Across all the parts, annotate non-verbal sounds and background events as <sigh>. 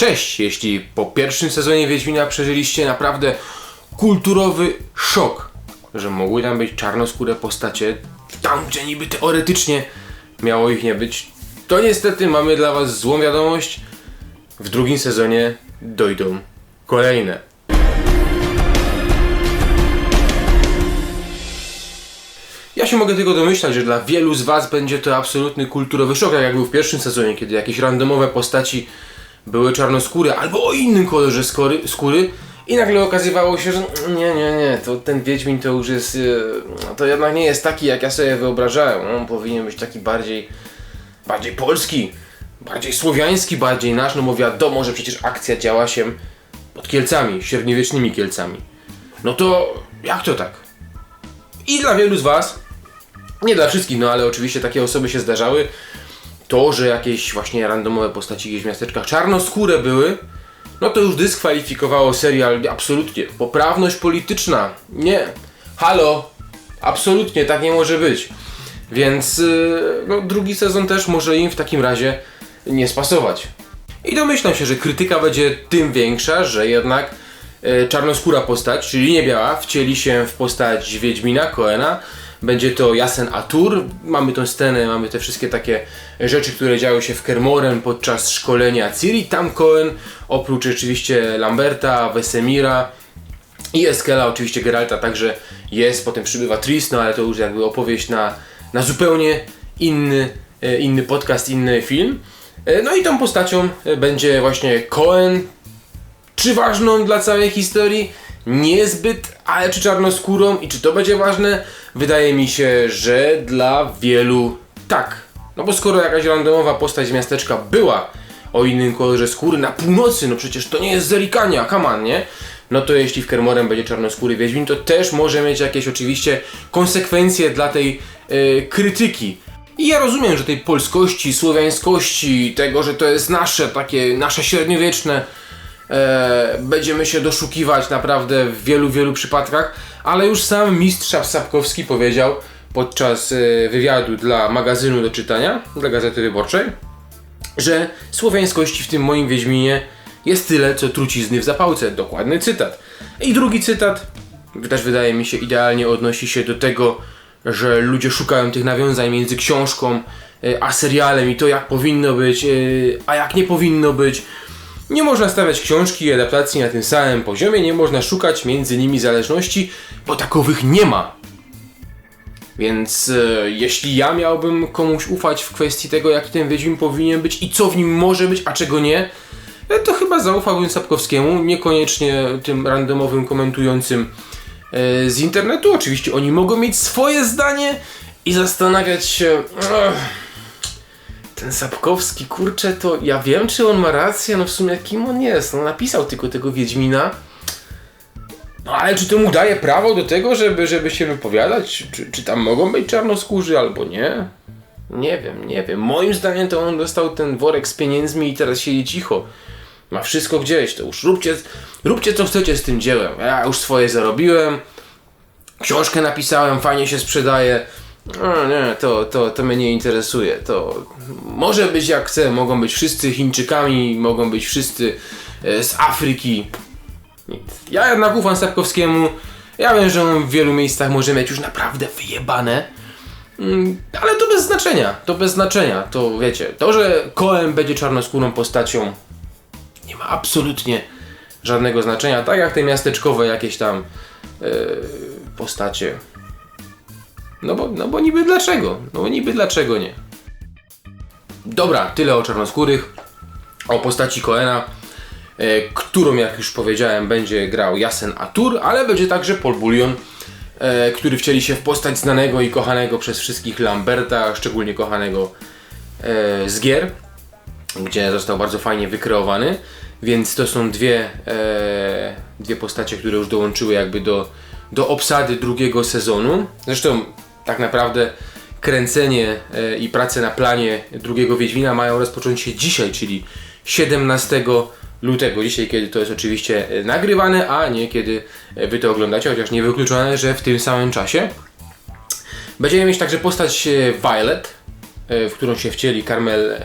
Cześć, jeśli po pierwszym sezonie Wiedźmina przeżyliście naprawdę kulturowy szok, że mogły tam być czarnoskóre postacie, tam gdzie niby teoretycznie miało ich nie być, to niestety mamy dla was złą wiadomość. W drugim sezonie dojdą kolejne. Ja się mogę tylko domyślać, że dla wielu z Was będzie to absolutny kulturowy szok, tak jak był w pierwszym sezonie, kiedy jakieś randomowe postaci były czarnoskóre albo o innym kolorze skóry, skóry i nagle okazywało się, że nie, nie, nie, to ten Wiedźmin to już jest, e, to jednak nie jest taki, jak ja sobie wyobrażałem. On powinien być taki bardziej, bardziej polski, bardziej słowiański, bardziej nasz, no bo wiadomo, że przecież akcja działa się pod Kielcami, średniowiecznymi Kielcami. No to jak to tak? I dla wielu z Was, nie dla wszystkich, no ale oczywiście takie osoby się zdarzały, to, że jakieś właśnie randomowe postaci gdzieś w miasteczkach czarnoskóre były, no to już dyskwalifikowało serial absolutnie. Poprawność polityczna. Nie. Halo. Absolutnie tak nie może być. Więc yy, no, drugi sezon też może im w takim razie nie spasować. I domyślam się, że krytyka będzie tym większa, że jednak e, czarnoskóra postać, czyli nie biała, wcieli się w postać Wiedźmina, Koena. Będzie to Jasen Atur. Mamy tą scenę, mamy te wszystkie takie rzeczy, które działy się w Kermoren podczas szkolenia Ciri. Tam Koen, oprócz oczywiście Lamberta, Wesemira i Eskela, oczywiście Geralta także jest. Potem przybywa Tris, no ale to już jakby opowieść na, na zupełnie inny, e, inny podcast, inny film. E, No i tą postacią e, będzie właśnie Cohen, czy ważną dla całej historii? Niezbyt, ale czy czarnoskórą i czy to będzie ważne? Wydaje mi się, że dla wielu tak. No bo skoro jakaś randomowa postać z miasteczka była o innym kolorze skóry na północy, no przecież to nie jest Zerikania, kaman, nie? No to jeśli w Kermorem będzie czarnoskóry Wiedźmin, to też może mieć jakieś oczywiście konsekwencje dla tej e, krytyki. I ja rozumiem, że tej polskości, słowiańskości, tego, że to jest nasze, takie nasze średniowieczne, e, będziemy się doszukiwać naprawdę w wielu, wielu przypadkach, ale już sam mistrz Sapkowski powiedział podczas e, wywiadu dla magazynu do czytania, dla Gazety Wyborczej, że słowiańskości w tym moim Wiedźminie jest tyle, co trucizny w zapałce. Dokładny cytat. I drugi cytat, też wydaje mi się idealnie odnosi się do tego, że ludzie szukają tych nawiązań między książką e, a serialem i to jak powinno być, e, a jak nie powinno być. Nie można stawiać książki i adaptacji na tym samym poziomie, nie można szukać między nimi zależności, bo takowych nie ma. Więc e, jeśli ja miałbym komuś ufać w kwestii tego, jaki ten Wiedźmin powinien być i co w nim może być, a czego nie, e, to chyba zaufałbym Sapkowskiemu, niekoniecznie tym randomowym komentującym e, z internetu. Oczywiście oni mogą mieć swoje zdanie i zastanawiać się. "Ech, ten Sapkowski, kurczę, to ja wiem, czy on ma rację, no w sumie kim on jest. No napisał tylko tego Wiedźmina. No ale czy to mu daje prawo do tego, żeby, żeby się wypowiadać? Czy, czy tam mogą być czarnoskórzy albo nie? Nie wiem, nie wiem. Moim zdaniem to on dostał ten worek z pieniędzmi i teraz siedzi cicho. Ma wszystko gdzieś, to już róbcie, róbcie co chcecie z tym dziełem. Ja już swoje zarobiłem, książkę napisałem, fajnie się sprzedaje. No nie, to, to, to mnie nie interesuje. To może być jak chcę, mogą być wszyscy Chińczykami, mogą być wszyscy e, z Afryki. Nic. Ja jednak ufam Sapkowskiemu. Ja wiem, że on w wielu miejscach może mieć już naprawdę wyjebane. Mm, Ale to bez znaczenia. To bez znaczenia. To wiecie, to, że Cohen będzie czarnoskórą postacią nie ma absolutnie żadnego znaczenia. Tak jak te miasteczkowe jakieś tam e, postacie. No bo, no bo niby dlaczego? No bo niby dlaczego nie? Dobra, tyle o czarnoskórych. O postaci Coena, e, którą jak już powiedziałem będzie grał Jasen Atur, ale będzie także Paul Bullion, e, który wcieli się w postać znanego i kochanego przez wszystkich Lamberta, szczególnie kochanego e, z gier, gdzie został bardzo fajnie wykreowany. Więc to są dwie, e, dwie postacie, które już dołączyły jakby do, do obsady drugiego sezonu. Zresztą tak naprawdę kręcenie e, i prace na planie drugiego Wiedźmina mają rozpocząć się dzisiaj, czyli 17 lutego. Dzisiaj, kiedy to jest oczywiście e, nagrywane, a nie kiedy e, wy to oglądacie, chociaż niewykluczone, że w tym samym czasie. Będziemy mieć także postać Violet, w którą się wcieli Carmel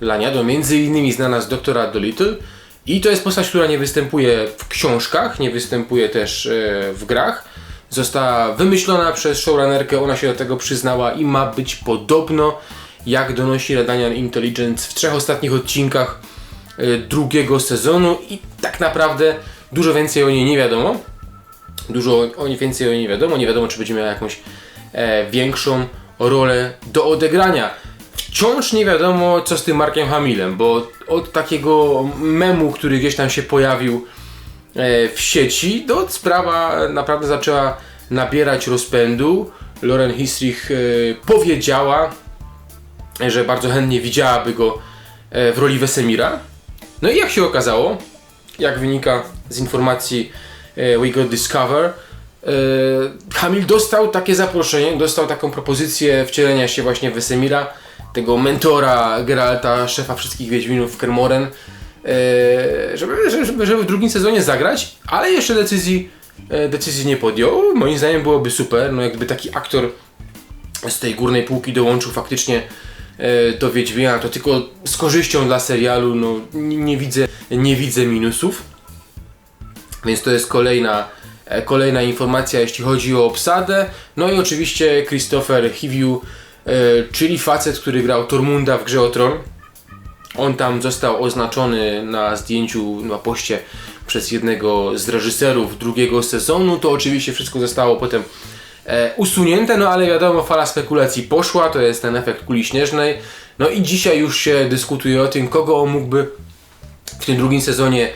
Laniado, między innymi znana z Doktora Dolittle. I to jest postać, która nie występuje w książkach, nie występuje też w grach. Została wymyślona przez showrunnerkę, ona się do tego przyznała i ma być podobno, jak donosi Redanian Intelligence w trzech ostatnich odcinkach e, drugiego sezonu i tak naprawdę dużo więcej o niej nie wiadomo. Dużo o niej więcej o niej nie wiadomo, nie wiadomo czy będzie miała jakąś e, większą rolę do odegrania. Wciąż nie wiadomo co z tym Markiem Hamilem, bo od takiego memu, który gdzieś tam się pojawił w sieci, to sprawa naprawdę zaczęła nabierać rozpędu. Lauren Histrich e, powiedziała, że bardzo chętnie widziałaby go e, w roli Wesemira. No i jak się okazało, jak wynika z informacji e, We Got Discover, e, Hamil dostał takie zaproszenie, dostał taką propozycję wcielenia się właśnie w Wesemira, tego mentora Geralta, szefa wszystkich Wiedźminów Kermoren, e, żeby, żeby, żeby w drugim sezonie zagrać, ale jeszcze decyzji, e, decyzji nie podjął. Moim zdaniem byłoby super, no jakby taki aktor z tej górnej półki dołączył faktycznie e, do Wiedźmina, to tylko z korzyścią dla serialu, no nie, widzę, nie widzę minusów. Więc to jest kolejna, e, kolejna informacja, jeśli chodzi o obsadę. No i oczywiście Christopher Hiviu, e, czyli facet, który grał Tormunda w Grze o Tron. On tam został oznaczony na zdjęciu, na poście przez jednego z reżyserów drugiego sezonu. To oczywiście wszystko zostało potem e, usunięte, no ale wiadomo, fala spekulacji poszła, to jest ten efekt kuli śnieżnej. No i dzisiaj już się dyskutuje o tym, kogo on mógłby w tym drugim sezonie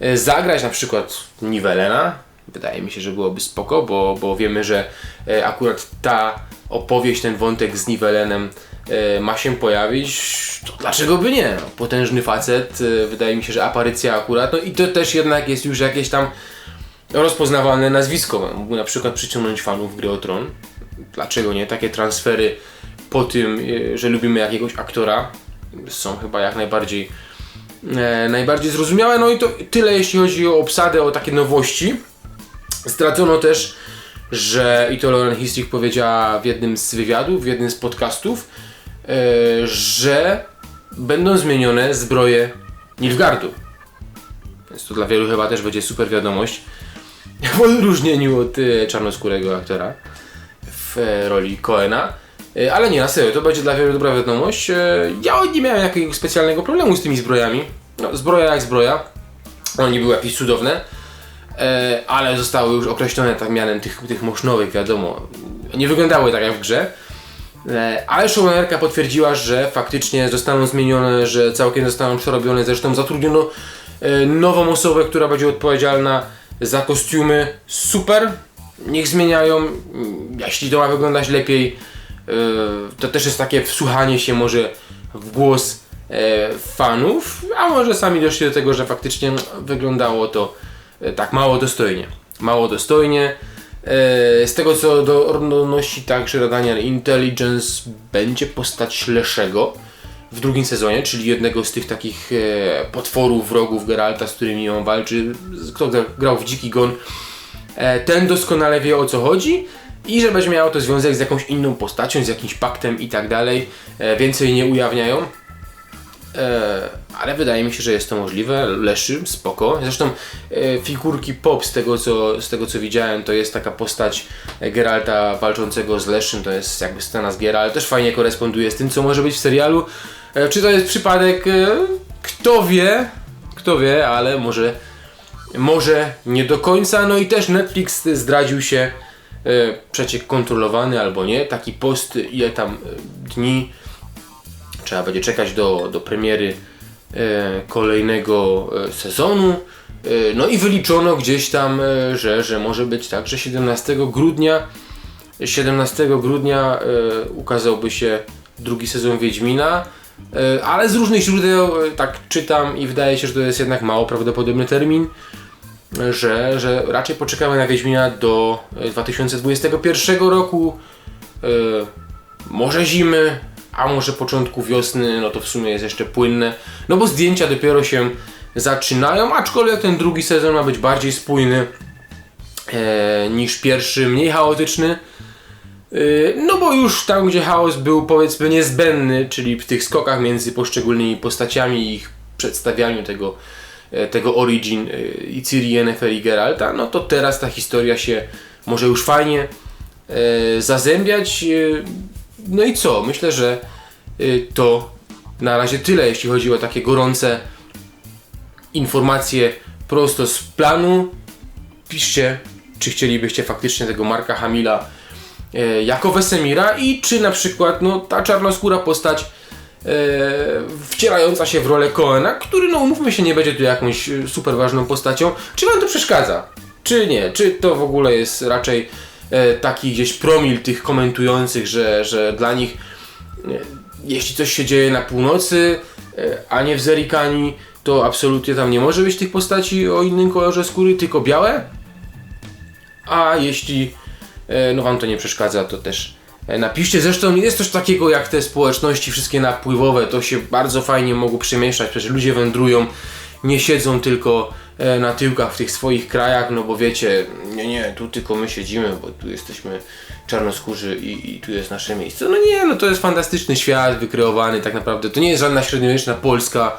e, zagrać, na przykład Nivelena. Wydaje mi się, że byłoby spoko, bo, bo wiemy, że e, akurat ta opowieść, ten wątek z Nivelenem ma się pojawić. To dlaczego by nie? No, potężny facet, e, wydaje mi się, że aparycja akurat. No i to też jednak jest już jakieś tam rozpoznawalne nazwisko. Mógłby na przykład przyciągnąć fanów gry o Tron. Dlaczego nie? Takie transfery po tym, e, że lubimy jakiegoś aktora są chyba jak najbardziej e, najbardziej zrozumiałe. No i to tyle jeśli chodzi o obsadę, o takie nowości. Zdradzono też, że i to Lauren Histrich powiedziała w jednym z wywiadów, w jednym z podcastów, e, że będą zmienione zbroje Nilfgaardu. Więc to dla wielu chyba też będzie super wiadomość. <laughs> W odróżnieniu od e, czarnoskórego aktora w e, roli Coena. E, Ale nie, na serio, to będzie dla wielu dobra wiadomość. E, Ja nie miałem jakiegoś specjalnego problemu z tymi zbrojami. No, zbroja jak zbroja. One nie były jakieś cudowne, e, ale zostały już określone tak mianem tych, tych mosznowych, wiadomo. Nie wyglądały tak jak w grze. E, Ale showrunnerka potwierdziła, że faktycznie zostaną zmienione, że całkiem zostaną przerobione. Zresztą zatrudniono e, nową osobę, która będzie odpowiedzialna za kostiumy. Super, niech zmieniają. Jeśli to ma wyglądać lepiej, e, to też jest takie wsłuchanie się może w głos fanów, a może sami doszli do tego, że faktycznie wyglądało to tak mało dostojnie. Mało dostojnie. E, Z tego co do, donosi także Redanian Intelligence będzie postać Leszego w drugim sezonie, czyli jednego z tych takich e, potworów, wrogów Geralta, z którymi on walczy. Kto gra- grał w Dziki Gon, e, ten doskonale wie o co chodzi i że będzie miało to związek z jakąś inną postacią, z jakimś paktem i tak dalej. Więcej nie ujawniają. E, ale wydaje mi się, że jest to możliwe. Leszy, spoko. Zresztą e, figurki pop z tego, co, z tego co widziałem, to jest taka postać Geralta walczącego z Leszym, to jest jakby scena z giera, ale też fajnie koresponduje z tym, co może być w serialu. E, czy to jest przypadek? Kto wie, kto wie, ale może, może nie do końca. No i też Netflix zdradził się przeciek kontrolowany albo nie. Taki post, ile tam dni Trzeba będzie czekać do, do premiery e, kolejnego e, sezonu. E, no i wyliczono gdzieś tam, że, że może być tak, że 17 grudnia 17 grudnia ukazałby się drugi sezon Wiedźmina. Ale z różnych źródeł tak czytam i wydaje się, że to jest jednak mało prawdopodobny termin, że, że raczej poczekamy na Wiedźmina do e, 2021 roku. Może zimy, a może początku wiosny, no to w sumie jest jeszcze płynne. No bo zdjęcia dopiero się zaczynają, aczkolwiek ten drugi sezon ma być bardziej spójny e, niż pierwszy, mniej chaotyczny. Yy, No bo już tam, gdzie chaos był powiedzmy niezbędny, czyli w tych skokach między poszczególnymi postaciami i ich przedstawianiu tego, e, tego origin e, i Ciri, Yennefer i Geralta, no to teraz ta historia się może już fajnie e, zazębiać. No i co? Myślę, że e, to na razie tyle, jeśli chodzi o takie gorące informacje prosto z planu. Piszcie, czy chcielibyście faktycznie tego Marka Hamila e, jako Wesemira i czy na przykład no, ta czarnoskóra postać e, wcierająca się w rolę Coena, który no umówmy się nie będzie tu jakąś super ważną postacią, czy wam to przeszkadza? Czy nie? Czy to w ogóle jest raczej taki gdzieś promil tych komentujących, że, że dla nich e, jeśli coś się dzieje na północy, e, a nie w Zerikani, to absolutnie tam nie może być tych postaci o innym kolorze skóry, tylko białe? A jeśli e, no wam to nie przeszkadza, to też e, napiszcie. Zresztą jest coś takiego jak te społeczności wszystkie napływowe, to się bardzo fajnie mogą przemieszczać, przecież ludzie wędrują, nie siedzą tylko e, na tyłkach w tych swoich krajach, no bo wiecie, nie, nie, tu tylko my siedzimy, bo tu jesteśmy czarnoskórzy i, i tu jest nasze miejsce. No nie, no to jest fantastyczny świat wykreowany tak naprawdę, to nie jest żadna średniowieczna Polska,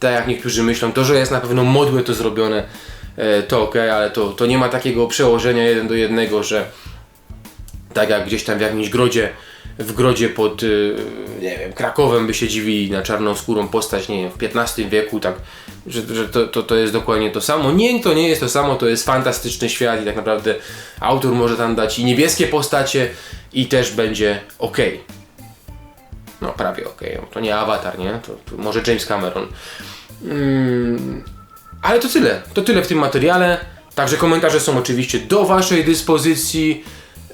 tak jak niektórzy myślą, to, że jest na pewno modłe to zrobione, e, to ok, ale to, to nie ma takiego przełożenia jeden do jednego, że tak jak gdzieś tam w jakimś grodzie, w grodzie pod, y, nie wiem, Krakowem by się dziwili na czarną skórą postać, nie wiem, w XV wieku, tak, że, że to, to, to jest dokładnie to samo. Nie, to nie jest to samo, to jest fantastyczny świat i tak naprawdę autor może tam dać i niebieskie postacie i też będzie ok. No, prawie ok. To nie Avatar, nie? To, to może James Cameron. Mm, ale to tyle. To tyle w tym materiale. Także komentarze są oczywiście do Waszej dyspozycji.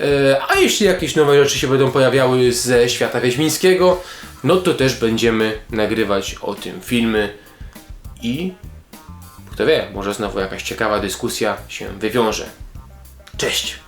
E, A jeśli jakieś nowe rzeczy się będą pojawiały ze świata wiedźmińskiego, no to też będziemy nagrywać o tym filmy i kto wie, może znowu jakaś ciekawa dyskusja się wywiąże. Cześć!